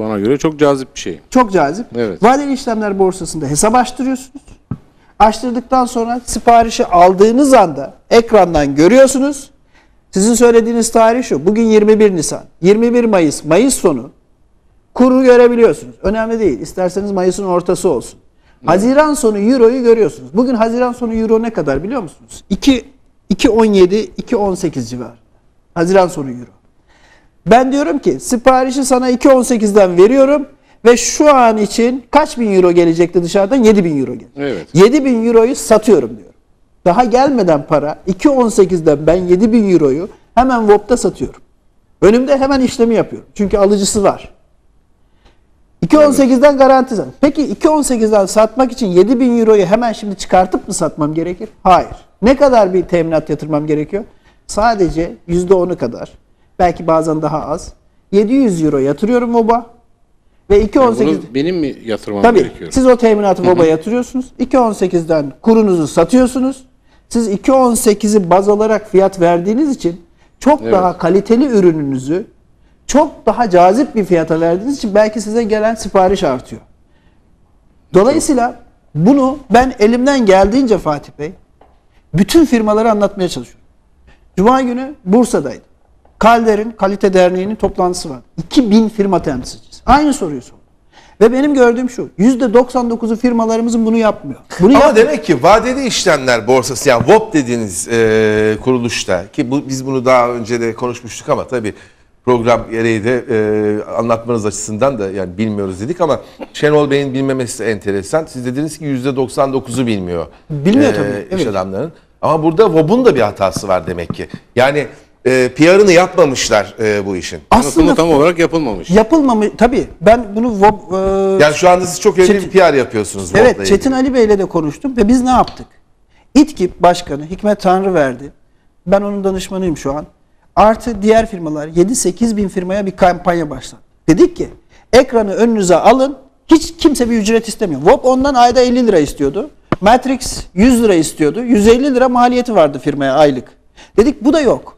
bana göre çok cazip bir şey. Çok cazip. Evet. Vadeli işlemler borsasında hesap açtırıyorsunuz. Açtırdıktan sonra siparişi aldığınız anda ekrandan görüyorsunuz. Sizin söylediğiniz tarih şu. Bugün 21 Nisan. 21 Mayıs, Mayıs sonu kuru görebiliyorsunuz. Önemli değil. İsterseniz Mayıs'ın ortası olsun. Haziran sonu Euro'yu görüyorsunuz. Bugün Haziran sonu Euro ne kadar biliyor musunuz? 2 2.17 2.18 civarı. Haziran sonu Euro. Ben diyorum ki siparişi sana 2.18'den veriyorum ve şu an için kaç bin euro gelecekti dışarıdan? 7 bin euro gelecek. Evet. 7 bin euroyu satıyorum diyorum. Daha gelmeden para 2.18'den ben 7 bin euroyu hemen WOP'ta satıyorum. Önümde hemen işlemi yapıyorum. Çünkü alıcısı var. 2.18'den garanti zaten. Peki 2.18'den satmak için 7 bin euroyu hemen şimdi çıkartıp mı satmam gerekir? Hayır. Ne kadar bir teminat yatırmam gerekiyor? Sadece %10'u kadar. Belki bazen daha az. 700 euro yatırıyorum MOB'a. Ve Yani 2.18... bunu benim mi yatırmam Tabii. gerekiyor? Siz o teminatı MOB'a yatırıyorsunuz. 2.18'den kurunuzu satıyorsunuz. Siz 2.18'i baz alarak fiyat verdiğiniz için çok Evet. daha kaliteli ürününüzü çok daha cazip bir fiyata verdiğiniz için belki size gelen sipariş artıyor. Dolayısıyla bunu ben elimden geldiğince Fatih Bey bütün firmalara anlatmaya çalışıyorum. Cuma günü Bursa'daydım. Kalder'in Kalite Derneği'nin toplantısı var. 2000 firma temsilcisi. Aynı soruyu sordum. Ve benim gördüğüm şu. %99'u firmalarımızın bunu yapmıyor. Bunu Ama yapmıyor. demek ki vadeli işlemler borsası yani VOP dediğiniz e, kuruluşta ki bu, biz bunu daha önce de konuşmuştuk ama tabii program gereği de e, anlatmanız açısından da yani bilmiyoruz dedik ama Şenol Bey'in bilmemesi enteresan. Siz dediniz ki %99'u bilmiyor. Bilmiyor tabii, iş evet. adamların. Ama burada VOP'un da bir hatası var demek ki. Yani e, PR'ını yapmamışlar e, bu işin. Aslında tam olarak yapılmamış. yapılmamış. Tabii ben bunu Vob- e, Yani şu anda siz çok önemli Çetin- bir PR yapıyorsunuz Evet ilgili. Çetin Ali Bey'le de konuştum ve biz ne yaptık? İTKİP Başkanı Hikmet Tanrıverdi. Ben onun danışmanıyım şu an. Artı diğer firmalar 7-8 bin firmaya bir kampanya başlattı. Dedik ki ekranı önünüze alın. Hiç kimse bir ücret istemiyor. VOP ondan ayda 50 lira istiyordu. Matrix 100 lira istiyordu. 150 lira maliyeti vardı firmaya aylık. Dedik bu da yok.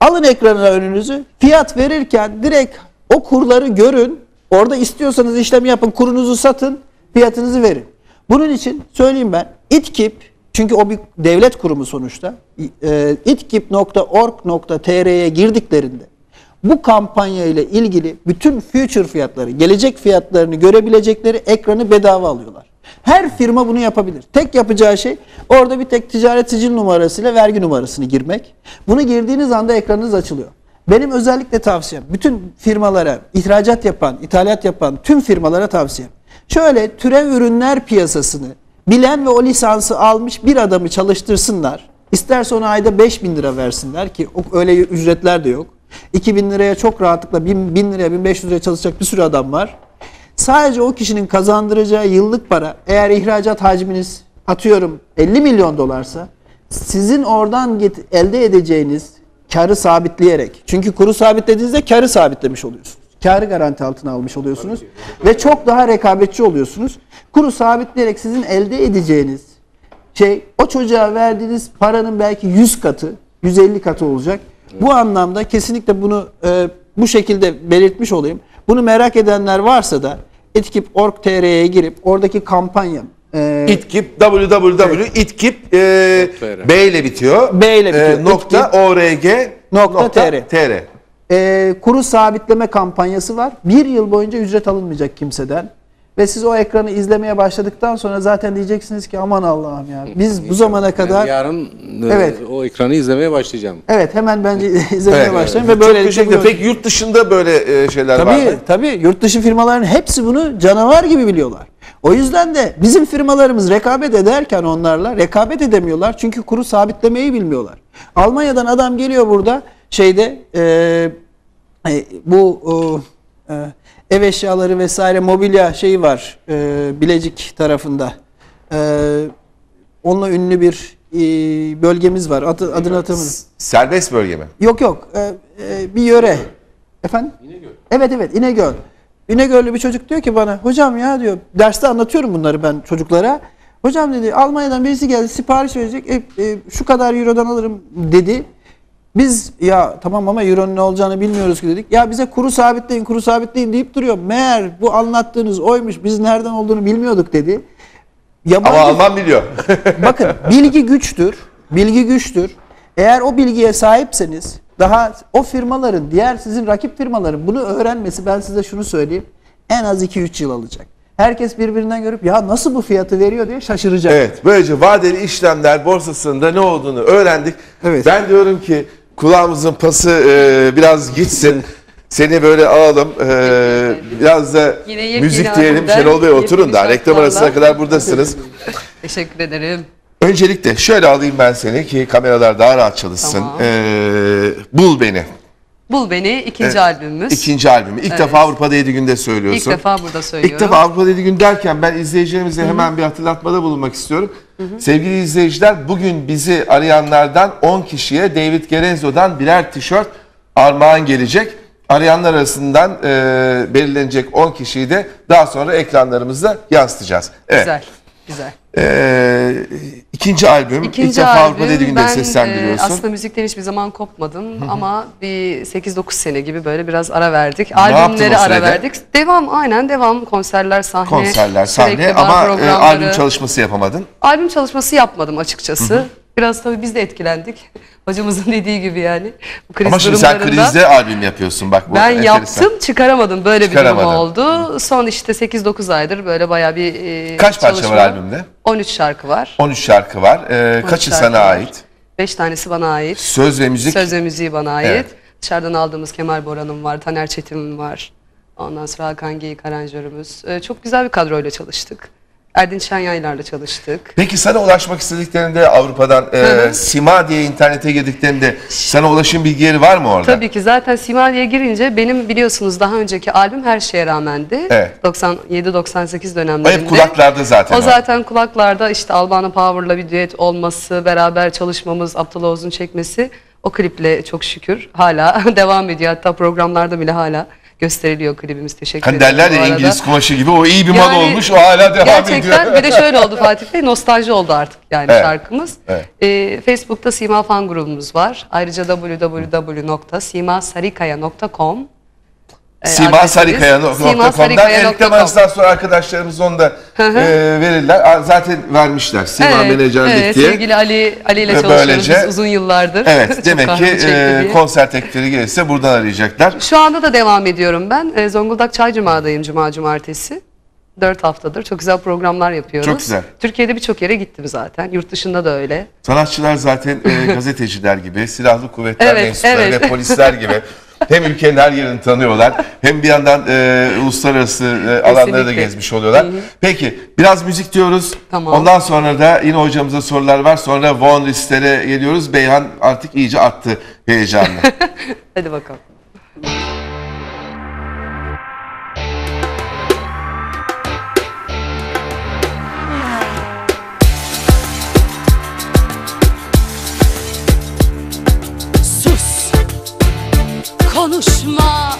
Alın ekranına önünüzü. Fiyat verirken direkt o kurları görün. Orada istiyorsanız işlemi yapın. Kurunuzu satın. Fiyatınızı verin. Bunun için söyleyeyim ben. İTKİP çünkü o bir devlet kurumu sonuçta. E, itkip.org.tr'ye girdiklerinde bu kampanya ile ilgili bütün future fiyatları, gelecek fiyatlarını görebilecekleri ekranı bedava alıyorlar. Her firma bunu yapabilir. Tek yapacağı şey orada bir tek ticaret sicil numarasıyla vergi numarasını girmek. Bunu girdiğiniz anda ekranınız açılıyor. Benim özellikle tavsiyem bütün firmalara, ihracat yapan, ithalat yapan tüm firmalara tavsiyem. Şöyle türev ürünler piyasasını bilen ve o lisansı almış bir adamı çalıştırsınlar. İsterse ona ayda 5000 lira versinler ki öyle ücretler de yok. 2000 liraya çok rahatlıkla 1000, 1000 liraya 1500 liraya çalışacak bir sürü adam var. Sadece o kişinin kazandıracağı yıllık para eğer ihracat hacminiz atıyorum 50 milyon dolarsa sizin oradan elde edeceğiniz karı sabitleyerek çünkü kuru sabitlediğinizde karı sabitlemiş oluyorsunuz. Karı garanti altına almış oluyorsunuz ve çok daha rekabetçi oluyorsunuz. Kuru sabitleyerek sizin elde edeceğiniz şey o çocuğa verdiğiniz paranın belki 100 katı, 150 katı olacak. Bu anlamda kesinlikle bunu e, bu şekilde belirtmiş olayım. Bunu merak edenler varsa da etkip.org.tr'ye girip oradaki kampanya e, İtkip www.itkip e. B ile bitiyor. B ile bitiyor. E, nokta org Nokta tr. tr. e, kuru sabitleme kampanyası var. Bir yıl boyunca ücret alınmayacak kimseden. Ve siz o ekranı izlemeye başladıktan sonra zaten diyeceksiniz ki aman Allah'ım ya biz bu zamana kadar Yani yarın e, Evet. o ekranı izlemeye başlayacağım. evet hemen bence izlemeye Evet. başlayın ve Çok böylelikle teşekkür. Peki yurt dışında böyle e, şeyler var mı? Tabii tabii yurt dışı firmaların hepsi bunu canavar gibi biliyorlar. O yüzden de bizim firmalarımız rekabet ederken onlarla rekabet edemiyorlar. Çünkü kuru sabitlemeyi bilmiyorlar. Almanya'dan adam geliyor burada şeyde e, e, bu e, ev eşyaları vesaire mobilya şeyi var e, Bilecik tarafında. E, onunla ünlü bir e, bölgemiz var. Adı, adını hatırlamıyorum. Serbest bölge mi? Yok yok. Ee, e, bir yöre. Efendim? İnegöl. Evet evet İnegöl. İnegöllü bir çocuk diyor ki bana hocam ya diyor derste anlatıyorum bunları ben çocuklara. Hocam dedi Almanya'dan birisi geldi sipariş verecek e, e, şu kadar eurodan alırım dedi. Biz ya tamam ama euronun ne olacağını bilmiyoruz ki dedik. Ya bize kuru sabitleyin, kuru sabitleyin deyip duruyor. Meğer bu anlattığınız oymuş. Biz nereden olduğunu bilmiyorduk dedi. Yabancı Ama Alman biliyor. Bakın bilgi güçtür. Bilgi güçtür. Eğer o bilgiye sahipseniz daha o firmaların diğer sizin rakip firmaların bunu öğrenmesi ben size şunu söyleyeyim. En az 2-3 yıl alacak. Herkes birbirinden görüp ya nasıl bu fiyatı veriyor diye şaşıracak. Evet, böylece vadeli işlemler borsasında ne olduğunu öğrendik. Evet. Ben diyorum ki kulağımızın pası e, biraz gitsin. Seni böyle alalım. e, biraz da Yine müzik diyelim. Şenol Bey oturun da reklam arasına kadar buradasınız. Teşekkür ederim. Öncelikle şöyle alayım ben seni ki kameralar daha rahat çalışsın. Tamam. E, Bul Beni. Bul Beni ikinci albümümüz. İkinci albümü. İlk Evet. defa Avrupa'da 7 günde söylüyorsun. İlk defa burada söylüyorum. İlk defa Avrupa Dedi Gün derken ben izleyicilerimize hemen bir hatırlatmada bulunmak istiyorum. Sevgili izleyiciler bugün bizi arayanlardan 10 kişiye David Gerenzo'dan birer tişört armağan gelecek. Arayanlar arasından e, belirlenecek 10 kişiyi de daha sonra ekranlarımızda yansıtacağız. Evet. Güzel. Güzel. E, ikinci albüm. İkinci İlk defa Avrupa albüm, Dedi Gün'de seslendiriyorsun. e, aslında müzikten hiçbir zaman kopmadım ama bir 8-9 sene gibi böyle biraz ara verdik. Albümleri yaptın o ara verdik. Devam aynen devam konserler sahne. Konserler, sahne ama e, albüm çalışması yapamadın. Albüm çalışması yapmadım açıkçası. Biraz tabii biz de etkilendik. Hocamızın dediği gibi yani. Bu kriz Ama şimdi sen krizde albüm yapıyorsun bak bu Ben enteresan. yaptım çıkaramadım böyle bir Çıkaramadın. durum oldu. Son işte 8-9 aydır böyle bayağı bir e, Kaç parça çalışma. var albümde? 13 şarkı var. 13 şarkı var. E, 13 kaçı şarkı sana var. ait? 5 tanesi bana ait. Söz ve müzik. Söz ve müziği bana ait. Evet. Dışarıdan aldığımız Kemal Boran'ım var, Taner Çetin'im var. Ondan sonra Hakan Geyik aranjörümüz. Ee, çok güzel bir kadroyla çalıştık. Erdinç Şenyaylar'la çalıştık. Peki sana ulaşmak istediklerinde Avrupa'dan e, Sima diye internete girdiklerinde sana ulaşım bilgileri var mı orada? Tabii ki zaten Simali'ye girince benim biliyorsunuz daha önceki albüm Her Şeye Rağmendi. Evet. 97-98 O dönemlerinde. hep kulaklarda zaten. O zaten kulaklarda işte Albano Power'la bir düet olması, beraber çalışmamız, Aptal Oğuz'un çekmesi o kliple çok şükür hala devam ediyor. Hatta programlarda bile hala gösteriliyor klibimiz. Teşekkür Hani ederim derler ya. İngiliz kumaşı gibi o iyi bir mal Yani olmuş o hala devam Gerçekten ediyor. bir de şöyle oldu Fatih Bey nostalji oldu artık yani Evet. şarkımız. Evet. Ee, Facebook'ta Sima Fan grubumuz var. Ayrıca www.simasarikaya.com Sima adresimiz. Sarikaya.com'dan simasarikaya.com. reklam arasından sonra arkadaşlarımız onu da e, verirler. Zaten vermişler Sima Evet, menajerlik evet, diye. sevgili Ali Ali ile çalışıyoruz böylece- biz uzun yıllardır. Evet demek ki e, konser teklifleri gelirse buradan arayacaklar. Şu anda da devam ediyorum ben. E, Zonguldak Çay Cuma'dayım Cuma Cumartesi. 4 haftadır. Çok güzel programlar yapıyoruz. Çok güzel. Türkiye'de birçok yere gittim zaten. Yurt dışında da öyle. Sanatçılar zaten e, gazeteciler gibi, silahlı kuvvetler Evet, mensupları evet. ve polisler gibi hem ülkenin her yerini tanıyorlar hem bir yandan e, uluslararası e, alanları da Kesinlikle. gezmiş oluyorlar. Peki biraz müzik diyoruz. Tamam. Ondan sonra da yine hocamıza sorular var. Sonra Von Rister'e geliyoruz. Beyhan artık iyice attı heyecanını. Hadi bakalım. konuşma.